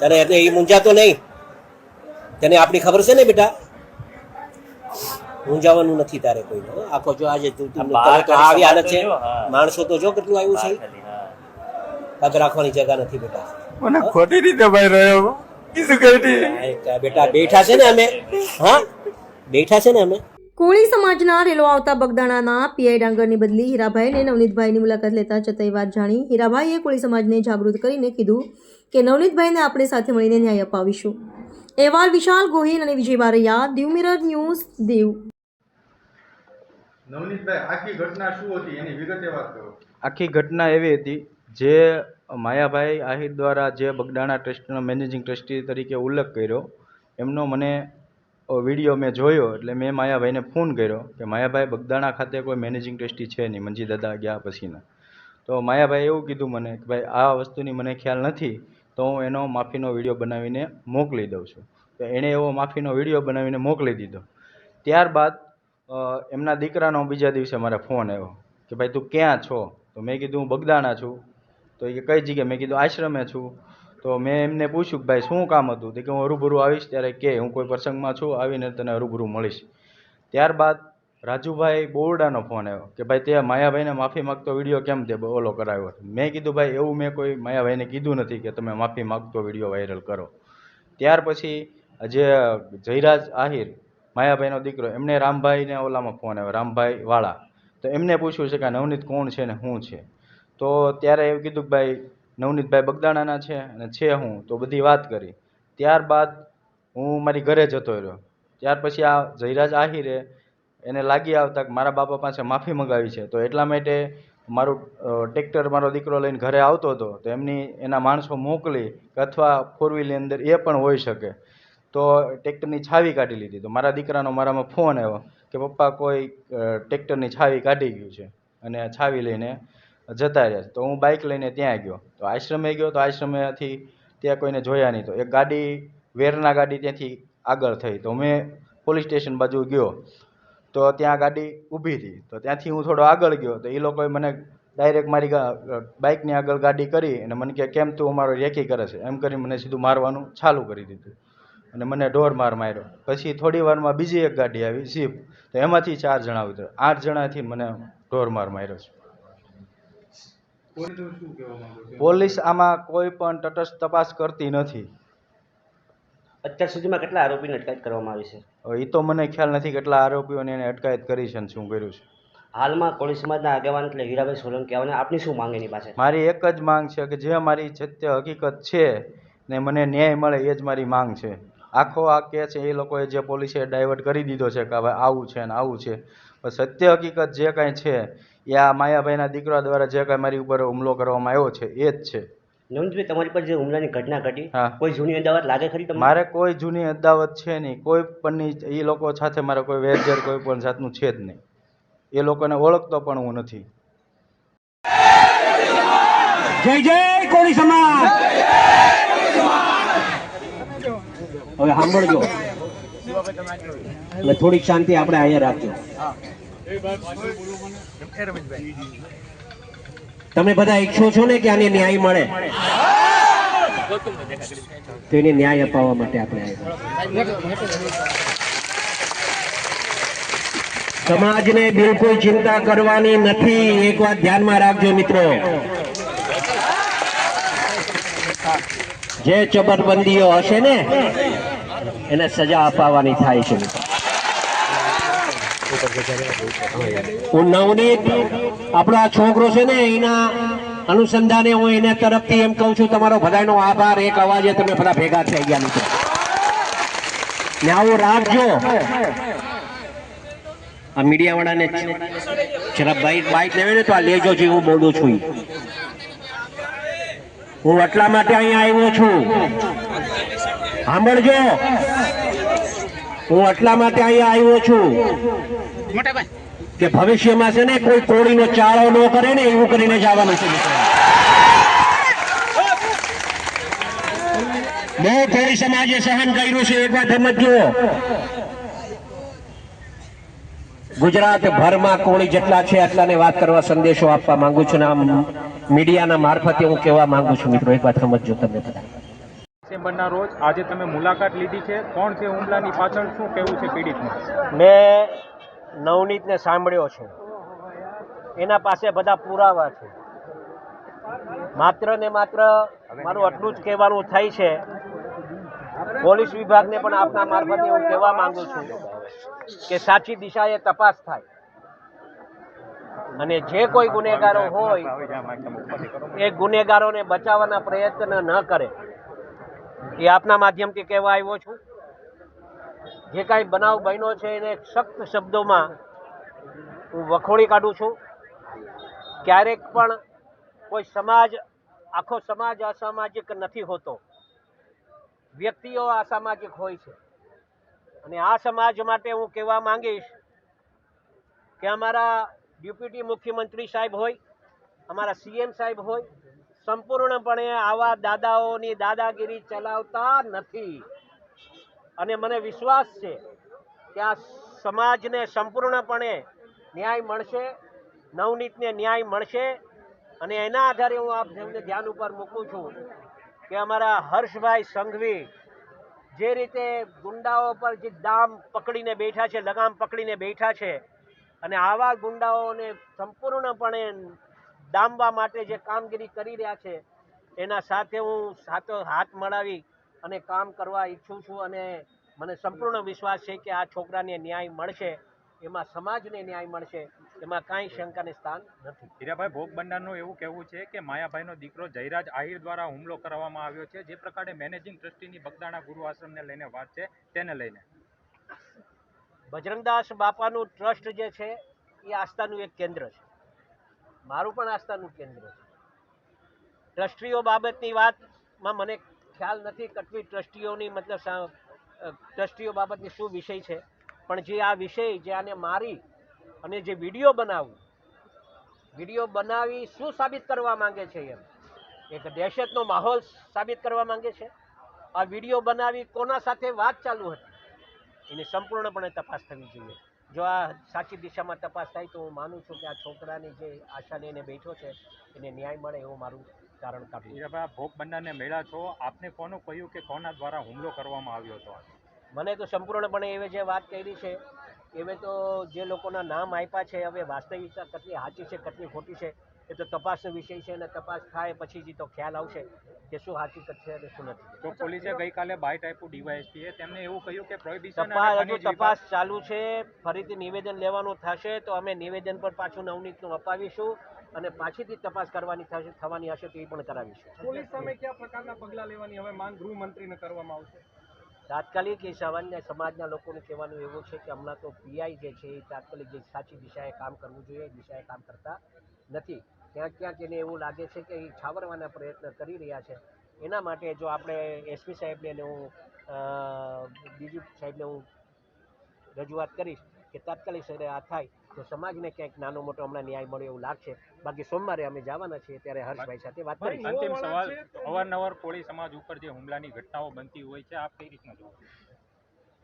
તને એટલે એ મૂંઝાતો નહીં. તને આપણી ખબર છે ને બેટા? મૂંઝાવાનું નથી તારે કોઈ. આખો જો આજે તું આવી હાલત છે. માણસો તો જો કેટલું આવ્યું છે. પગ રાખવાની જગા નથી બેટા. મને ખોટી રીતે ભાઈ રહ્યો બેટા બેઠા છે ને અમે. હા? બેઠા છે ને અમે. કોળી સમાજના રેલો આવતા બગદાણાના પીઆઈ ડાંગરની બદલી હીરાભાઈ અને નવનીતભાઈની મુલાકાત લેતા ચતઈ વાત જાણી હીરાભાઈએ કોળી સમાજને જાગૃત કરીને કીધું કે નવનીતભાઈને આપણે સાથે મળીને ન્યાય અપાવીશું. અહેવાલ વિશાલ ગોહિલ અને વિજય બારૈયા દીવ મિરર ન્યૂઝ દીવ. નવનીતભાઈ આખી ઘટના શું હતી? એની વિગતે વાત કરો. આખી ઘટના એવી હતી જે માયાભાઈ આહિર દ્વારા જે બગદાણા ટ્રસ્ટનો મેનેજિંગ ટ્રસ્ટી તરીકે ઉલ્લેખ કર્યો એમનો મને વીડિયો મેં જોયો એટલે મેં માયાભાઈને ફોન કર્યો કે માયાભાઈ બગદાણા ખાતે કોઈ મેનેજિંગ ટ્રસ્ટી છે નહીં મંજી દાદા ગયા પછીના. તો માયાભાઈ એવું કીધું મને કે ભાઈ, આ વસ્તુની મને ખ્યાલ નથી, તો હું એનો માફીનો વીડિયો બનાવીને મોકલી દઉં છું. તો એણે એવો માફીનો વીડિયો બનાવીને મોકલી દીધો. ત્યારબાદ એમના દીકરાનો બીજા દિવસે મારે ફોન આવ્યો કે ભાઈ, તું ક્યાં છો? તો મેં કીધું, હું બગદાણા છું. તો એ કઈ જગ્યાએ મેં કીધું, આશ્રમે છું. તો મેં એમને પૂછ્યું કે ભાઈ, શું કામ હતું? તે કે હું રૂબરૂ આવીશ ત્યારે કે, હું કોઈ પ્રસંગમાં છું, આવીને તને રૂબરૂ મળીશ. ત્યારબાદ રાજુભાઈ બોરડાનો ફોન આવ્યો કે ભાઈ, તે માયાભાઈને માફી માગતો વીડિયો કેમ તે ઓલો કરાવ્યો મેં કીધું, ભાઈ, એવું મેં કોઈ માયાભાઈને કીધું નથી કે તમે માફી માગતો વીડિયો વાયરલ કરો. ત્યાર પછી જે જયરાજ આહિર, માયાભાઈનો દીકરો, એમને રામભાઈને ઓલામાં ફોન આવ્યો, રામભાઈ વાળા. તો એમને પૂછ્યું છે કે નવનીત કોણ છે ને શું છે? તો ત્યારે એવું કીધું કે ભાઈ નવનીતભાઈ બગદાણાના છે અને છે હું, તો બધી વાત કરી. ત્યારબાદ હું મારી ઘરે જતો રહ્યો. ત્યાર પછી આ જયરાજ આહિરે એને લાગી આવતા કે મારા બાપા પાસે માફી મંગાવી છે. તો એટલા માટે મારું ટ્રેક્ટર મારો દીકરો લઈને ઘરે આવતો હતો. તો એમની, એના માણસો મોકલી અથવા ફોર વ્હીલની અંદર એ પણ હોઈ શકે. તો ટ્રેક્ટરની છાવી કાઢી લીધી. તો મારા દીકરાનો મારામાં ફોન આવ્યો કે પપ્પા કોઈ ટ્રેક્ટરની છાવી કાઢી ગયું છે. અને છાવી લઈને જતા રહ્યા તો હું બાઇક લઈને ત્યાં ગયો. તો આશ્રમે ગયો. તો આશ્રમેથી ત્યાં કોઈને જોયા નહીં. તો એક ગાડી, વેરના ગાડી ત્યાંથી આગળ થઈ. તો મેં પોલીસ સ્ટેશન બાજુ ગયો. તો ત્યાં ગાડી ઊભી હતી તો ત્યાંથી હું થોડો આગળ ગયો. તો એ લોકોએ મને ડાયરેક્ટ મારી બાઇકની આગળ ગાડી કરી અને મને કે, કેમ તું અમારો રેકી કરે છે? એમ કરી મને સીધું મારવાનું ચાલુ કરી દીધું. અને મને ઢોર માર માર્યો. પછી થોડી વારમાં બીજી એક ગાડી આવી, જીપ. તો એમાંથી ચાર જણા ઉતર્યા. આઠ જણાથી મને ઢોર માર માર્યો છે. પોલીસ આમાં કોઈ પણ તટસ્થ તપાસ કરતી નથી. અત્યાર સુધીમાં કેટલા આરોપીને અટકાયત કરવામાં આવી છે? એ તો મને ખ્યાલ નથી કેટલા આરોપીઓને એને અટકાયત કરી છે અને શું કર્યું છે. હાલમાં કોળી સમાજના આગેવાન એટલે હીરાભાઈ સોલંકી આવને આપની શું માંગ એની પાસે? મારી એક જ માંગ છે કે જે મારી સત્ય હકીકત છે ને મને ન્યાય મળે એ જ મારી માંગ છે. આખો આ કે છે એ લોકોએ જે પોલીસે ડાયવર્ટ કરી દીધો છે કે હવે આવું છે ને આવું છે. પણ સત્ય હકીકત જે કાંઈ છે એ આ માયાભાઈના દીકરા દ્વારા જે કાંઈ મારી ઉપર હુમલો કરવામાં આવ્યો છે એ જ છે. નવનીતભાઈ તમારી પર જે હુમલાની ઘટના ઘટી? હા. કોઈ જૂની અદાવત લાગે ખરી તમને? મારે કોઈ જૂની અદાવત છે નહીં. કોઈ પણની એ લોકો સાથે મારે કોઈ વેરઝેર કોઈ પણ જાતનું છે જ નહીં. એ લોકોને ઓળખતો પણ હું નથી. જય જય કોળી સમાજ! હવે સાંભળજો. એટલે થોડીક શાંતિ આપણે અહીંયા રાખજો. તમે બધા ઈચ્છો છો ને કે આને ન્યાય મળે? તો એને ન્યાય અપાવવા માટે આપણે સમાજને બિલકુલ ચિંતા કરવાની નથી. એક વાત ધ્યાનમાં રાખજો મિત્રો. જે ચબરબંધીઓ હશે ને, એને સજા અપાવવાની થાય છે હું નવનીત, આપણો આ છોકરો છે ને, એના અનુસંધાને હું એને તરફથી એમ કહું છું, તમારો બધાનો આભાર. એક અવાજે તમે બધા ભેગા થઈ ગયા મિત્રો ને આવું રાખજો. આ મીડિયા વાળાને જરા બાઈક બાઇક લેવે ને તો આ લેજો જે હું બોલું છું હું એટલા માટે અહીંયા આવ્યો છું. સાંભળજો. હું એટલા માટે અહીંયા આવ્યો છું કે ભવિષ્યમાં છે ને કોઈ કોળીનો ચાળો ન કરે ને એવું કરીને જવાનું છે બહુ કોળી સમાજે સહન કર્યું છે એક વાત સમજજો. ગુજરાત ભરમાં કોળી જેટલા છે એટલાને વાત કરવા સંદેશો આપવા માંગુ છું ને આમ મીડિયાના મારફતે હું કહેવા માંગુ છું મિત્રો એક વાત સમજજો તમે બધા. ડિસેમ્બરના રોજ આજે તમે મુલાકાત લીધી છે. કોણ છે હુમલાની પાછળ? શું કહેવું છે પીડિતનું? મેં નવનીતને સાંભળ્યો છે. એના પાસે બધા પુરાવા છે. માત્ર ને માત્ર મારું આટલું જ કહેવાનું થાય છે. પોલીસ વિભાગને પણ આપના મારફતે હું કહેવા માંગુ છું કે સાચી દિશાએ તપાસ થાય. અને જે કોઈ ગુનેગારો હોય, એ ગુનેગારોને બચાવવાના પ્રયત્ન ન કરે. એ આપના માધ્યમથી કહેવા આવ્યો છું. જે કાંઈ બનાવ બન્યો છે એને સખ્ત શબ્દોમાં હું વખોડી કાઢું છું. ક્યારેક પણ કોઈ સમાજ, આખો સમાજ અસામાજિક નથી હોતો. વ્યક્તિઓ અસામાજિક હોય છે. અને આ સમાજ માટે હું કહેવા માંગીશ કે અમારા ડેપ્યુટી મુખ્યમંત્રી સાહેબ હોય, અમારા સીએમ સાહેબ હોય સંપૂર્ણપણે આવા દાદાઓની દાદાગીરી ચલાવતા નથી. અને મને વિશ્વાસ છે કે આ સમાજને સંપૂર્ણપણે ન્યાય મળશે, નવનીતને ન્યાય મળશે અને એના આધારે હું આપ ધ્યાન ઉપર મૂકું છું કે અમારા હર્ષભાઈ સંઘવી જે રીતે ગુંડાઓ પર જે દામ પકડીને બેઠા છે, લગામ પકડીને બેઠા છે અને આવા ગુંડાઓને સંપૂર્ણપણે ડામવા માટે જે કામગીરી કરી રહ્યા છે એના સાથે હું સાથો હાથ મળાવી અને કામ કરવા ઈચ્છું છું અને મને સંપૂર્ણ વિશ્વાસ છે કે આ છોકરાને ન્યાય મળશે એમાં સમાજને ન્યાય મળશે એમાં કાંઈ શંકાને સ્થાન નથી. હીરાભાઈ ભોગ બંડારનું એવું કહેવું છે કે માયાભાઈનો દીકરો જયરાજ આહિર દ્વારા હુમલો કરવામાં આવ્યો છે જે પ્રકારે મેનેજિંગ ટ્રસ્ટીની બગદાણા ગુરુ આશ્રમને લઈને વાત છે તેને લઈને. બજરંગદાસ બાપાનું ટ્રસ્ટ જે છે એ આસ્થાનું એક કેન્દ્ર છે. મારું પણ આસ્થાનું કેન્દ્ર છે. ટ્રસ્ટીઓ બાબતની વાતમાં મને ખ્યાલ નથી કટવી ટ્રસ્ટીઓની મતલબ ટ્રસ્ટીઓ બાબતની શું વિષય છે. પણ જે આ વિષય જે આને મારી અને જે વીડિયો બનાવવું વીડિયો બનાવી શું સાબિત કરવા માંગે છે એમ? એક દહેશતનો માહોલ સાબિત કરવા માંગે છે. આ વીડિયો બનાવી કોના સાથે વાત ચાલુ હતી? એની સંપૂર્ણપણે તપાસ થવી જોઈએ. જો આ સાચી દિશામાં તપાસ થાય તો હું માનું છું કે આ છોકરાની જે આશા લઈને બેઠો છે એને ન્યાય મળે એવું મારું કારણ કાઢવું. હીરાભાઈ ભોગ બંડારને મેળા છો. આપને કોનું કહ્યું કે કોના દ્વારા હુમલો કરવામાં આવ્યો હતો મને તો સંપૂર્ણપણે એવે જે વાત કરી છે એવે તો જે લોકોના નામ આપ્યા છે હવે વાસ્તવિકતા કેટલી સાચી છે કેટલી ખોટી છે એ તો તપાસનો વિષય છે અને તપાસ થાય પછી જ તો ખ્યાલ આવશે કે શું હકીકત છે અને શું નથી. તો પોલીસે ગઈકાલે બાઇટ આપ્યું ડીવાયએસપીએ તેમણે એવું કહ્યું કે પ્રોહિબિશન તપાસ હજુ તપાસ ચાલુ છે ફરીથી નિવેદન લેવાનું થશે તો અમે નિવેદન પર પાછું નવનીતનું અપાવીશું અને પાછીથી તપાસ કરવાની થશે થવાની હશે તો એ પણ કરાવીશું. પોલીસ સામે કયા પ્રકારના પગલાં લેવાની હવે માંગ ગૃહમંત્રીને કરવામાં આવશે? તાત્કાલિક એ સામાન્ય સમાજના લોકોને કહેવાનું એવું છે કે હમણાં તો પીઆઈ જે છે એ તાત્કાલિક જે સાચી દિશાએ કામ કરવું જોઈએ એ દિશાએ કામ કરતા નથી. ક્યાંક ક્યાંક એને એવું લાગે છે કે એ છાવરવાના પ્રયત્ન કરી રહ્યા છે. એના માટે જો આપણે એસપી સાહેબને ને હું બીજું સાહેબને હું રજૂઆત કરીશ કે તાત્કાલિક સરે આ થાય તો સમાજને ક્યાંક નાનો મોટો હમણાં ન્યાય મળે એવું લાગશે. બાકી સોમવારે અમે જવાના છીએ ત્યારે હર્ષભાઈ સાથે વાત કરી અંતિમ સવાલ અવારનવાર કોળી સમાજ ઉપર જે હુમલાની ઘટનાઓ બનતી હોય છે આપ કઈ રીતના જોવો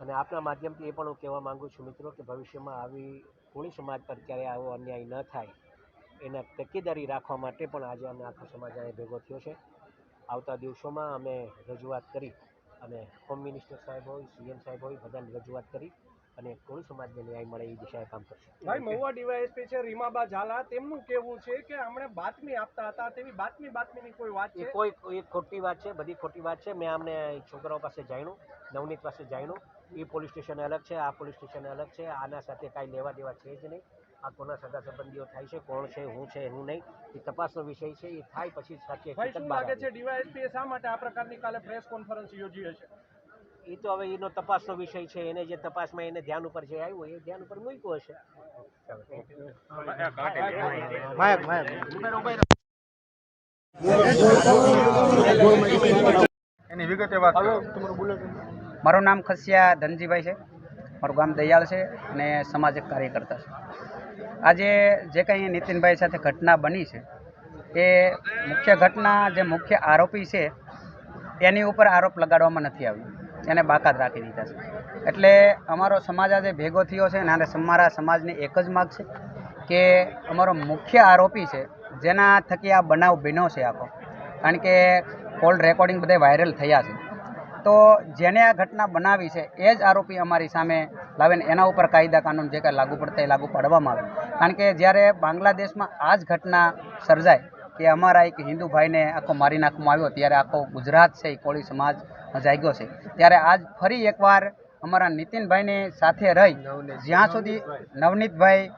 અને આપના માધ્યમથી એ પણ હું કહેવા માંગુ છું મિત્રો કે ભવિષ્યમાં આવી કોળી સમાજ પર ક્યારે આવો અન્યાય ન થાય. એના તકેદારી રાખવા માટે પણ આજે અમે આખો સમાજ અહીં ભેગો થયો છે. આવતા દિવસોમાં અમે રજૂઆત કરી અને હોમ મિનિસ્ટર સાહેબ હોય સીએમ સાહેબ હોય બધાને રજૂઆત કરી અને કોળી સમાજને ન્યાય મળે એ દિશાએ કામ કરશે. ભાઈ મહુવા ડીવાયએસપી છે રીમાબા ઝાલા તેમનું કહેવું છે કે અમને બાતમી આપતા હતા તેવી બાતમી બાતમીની કોઈ વાત છે? કોઈ એ ખોટી વાત છે બધી ખોટી વાત છે. મેં અમને છોકરાઓ પાસે જાણ્યું નવનીત પાસે જાણ્યું. એ પોલીસ સ્ટેશન અલગ છે આ પોલીસ સ્ટેશન અલગ છે આના સાથે કાંઈ લેવા દેવા છે જ નહીં. આ કોના સગા સંબંધીઓ થાય છે કોણ છે હું છે હું નહીં એ તપાસનો વિષય છે એ થાય પછી સાચી હકીકત લાગે છે ડીવાયએસપી શા માટે આ પ્રકારની કાલે પ્રેસ કોન્ફરન્સ યોજી હશે? એ તો હવે એનો તપાસનો વિષય છે એને જે તપાસમાં એને ધ્યાન ઉપર જે આવ્યું એ ધ્યાન ઉપર મૂક્યું હશે. એની વિગતે વાત મારું નામ ખસિયા ધનજીભાઈ છે. મારું ગામ દયાળ છે અને સમાજિક કાર્યકર્તા છે. આજે જે કંઈ નીતિનભાઈ સાથે ઘટના બની છે, એ મુખ્ય ઘટના જે મુખ્ય આરોપી છે, એની ઉપર આરોપ લગાડવામાં નથી આવ્યો. એને બાકાત રાખી દીધા છે. એટલે અમારો સમાજ આજે ભેગો થયો છે અને અમારા સમાજની એક જ માગ છે કે અમારો મુખ્ય આરોપી છે, જેના થકી આ બનાવ બન્યો છે આખો. કારણ કે કોલ રેકોર્ડિંગ બધા વાયરલ થયા છે. તો જેને આ ઘટના બનાવી છે, એ જ આરોપી અમારી સામે લાવીને એના ઉપર કાયદા કાનૂન જે કાંઈ લાગુ પડતા એ લાગુ પાડવામાં આવે. કારણ કે જ્યારે બાંગ્લાદેશમાં આ જ ઘટના સર્જાય કે અમારા એક હિન્દુ ભાઈને આખો મારી નાખવામાં આવ્યો, ત્યારે આખો ગુજરાત છે, એ કોળી સમાજ જાગ્યો છે. ત્યારે આજ ફરી એકવાર અમારા નીતિનભાઈની સાથે રહી, જ્યાં સુધી નવનીતભાઈ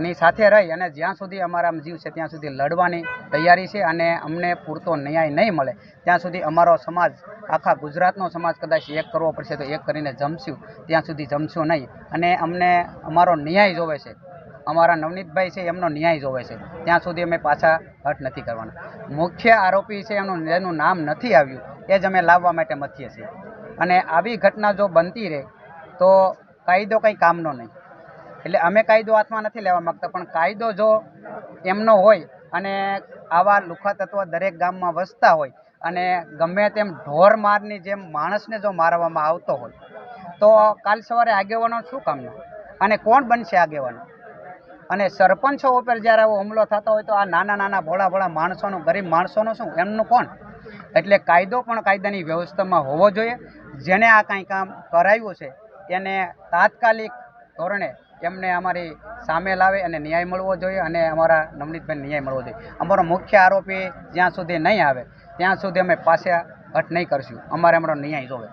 ની સાથે રહી અને જ્યાં સુધી અમારા જીવ છે ત્યાં સુધી લડવાની તૈયારી છે અને અમને પૂરતો ન્યાય નહીં મળે, ત્યાં સુધી અમારો સમાજ, આખા ગુજરાતનો સમાજ કદાચ એક કરવો પડશે તો એક કરીને જમશું, ત્યાં સુધી જમશું નહીં. અને અમને અમારો ન્યાય જોવે છે. અમારા નવનીતભાઈ છે એમનો ન્યાય જોવે છે. ત્યાં સુધી અમે પાછા હટ નથી કરવાના. મુખ્ય આરોપી છે એનું, જેનું નામ નથી આવ્યું, એ જ અમે લાવવા માટે મથીએ છીએ. અને આવી ઘટના જો બનતી રહે, તો કાયદો કંઈ કામનો નહીં. એટલે અમે કાયદો હાથમાં નથી લેવા માગતા, પણ કાયદો જો એમનો હોય અને આવા લુખા તત્વો દરેક ગામમાં વસતા હોય અને ગમે તેમ ઢોર મારની જેમ માણસને જો મારવામાં આવતો હોય, તો કાલ સવારે આગેવાનો શું કામનો? અને કોણ બનશે આગેવાનો? અને સરપંચો ઉપર જ્યારે આવો હુમલો થતો હોય તો આ નાના નાના ભોળા ભોળા માણસોનું, ગરીબ માણસોનું શું? એમનું કોણ? એટલે કાયદો પણ કાયદાની વ્યવસ્થામાં હોવો જોઈએ. જેણે આ કાંઈ કામ કરાવ્યું છે તેને તાત્કાલિક ધોરણે એમને અમારી સામે લાવે અને ન્યાય મળવો જોઈએ અને અમારા નવનીતભાઈને ન્યાય મળવો જોઈએ. અમારો મુખ્ય આરોપી જ્યાં સુધી નહીં આવે, ત્યાં સુધી અમે પાછા હટ નહીં કરશું. અમારે અમારો ન્યાય જોવે.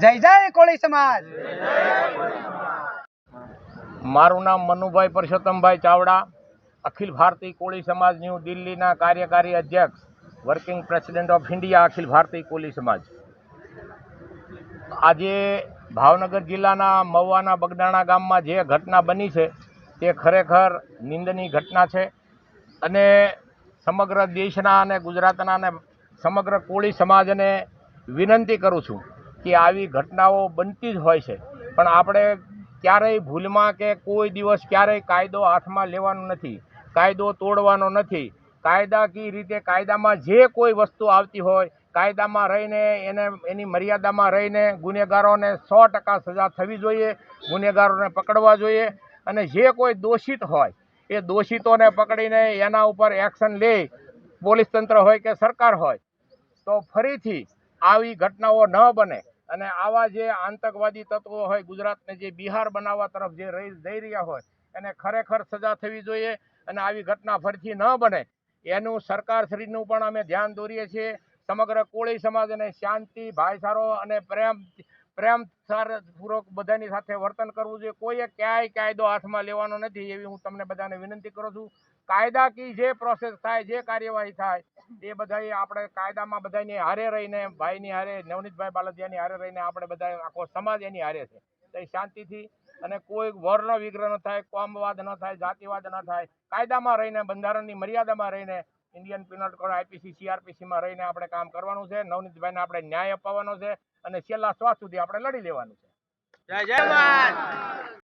જય જય કોળી સમાજ! મારું નામ મનુભાઈ પરસોત્તમભાઈ ચાવડા, અખિલ ભારતીય કોળી સમાજ ન્યૂ દિલ્હીના કાર્યકારી અધ્યક્ષ, working president of India, Akhil Bharatiya Koli Samaj. આજે ભાવનગર જિલ્લાના મવાના બગદાણા ગામમાં જે ઘટના બની છે, તે ખરેખર નિંદની ઘટના છે અને સમગ્ર દેશના અને ગુજરાતના અને સમગ્ર કોળી સમાજને વિનંતી કરું છું કે આવી ઘટનાઓ બનતી જ હોય છે. પણ આપણે ક્યારેય ભૂલમાં કે કોઈ દિવસ ક્યારેય કાયદો હાથમાં લેવાનો નથી, કાયદો તોડવાનો નથી. કાયદાકીય રીતે કાયદામાં જે કોઈ વસ્તુ આવતી હોય કાયદામાં રહીને, એને, એની મર્યાદામાં રહીને ગુનેગારોને સો ટકા સજા થવી જોઈએ, ગુનેગારોને પકડવા જોઈએ. અને જે કોઈ દોષિત હોય, એ દોષિતોને પકડીને એના ઉપર એક્શન લે. પોલીસ તંત્ર હોય કે સરકાર હોય, તો ફરીથી આવી ઘટનાઓ ન બને. અને આવા જે આતંકવાદી તત્વો હોય, ગુજરાતને જે બિહાર બનાવવા તરફ જે જઈ રહ્યા હોય, એને ખરેખર સજા થવી જોઈએ. અને આવી ઘટના ફરીથી ન બને. એનું સરકારશ્રીનું પણ અમે ધ્યાન દોરીએ છીએ. સમગ્ર કોળી સમાજને શાંતિ ભાઈચારો અને પ્રેમ પ્રેમ પૂર્વક બધાની સાથે વર્તન કરવું જોઈએ. કોઈએ ક્યાંય કાયદો હાથમાં લેવાનો નથી એવી હું તમને બધાને વિનંતી કરું છું. કાયદાકીય જે પ્રોસેસ થાય, જે કાર્યવાહી થાય, એ બધાએ આપણે કાયદામાં બધાની હારે રહીને, ભાઈની હારે, નવનીતભાઈ બાલદિયાની હારે રહીને આપણે બધા આખો સમાજ એની હારે છે. તો શાંતિથી અને કોઈ વર્ણ વિગ્રહ ન થાય, કોમવાદ ન થાય, જાતિવાદ ન થાય. કાયદામાં રહીને, બંધારણની મર્યાદામાં રહીને ઇન્ડિયન પિનલ કોડ આઈપીસી સીઆરપીસીમાં રહીને આપણે કામ કરવાનું છે. નવનીતભાઈને આપણે ન્યાય અપાવવાનો છે અને છેલ્લા શ્વાસ સુધી આપણે લડી લેવાનું છે.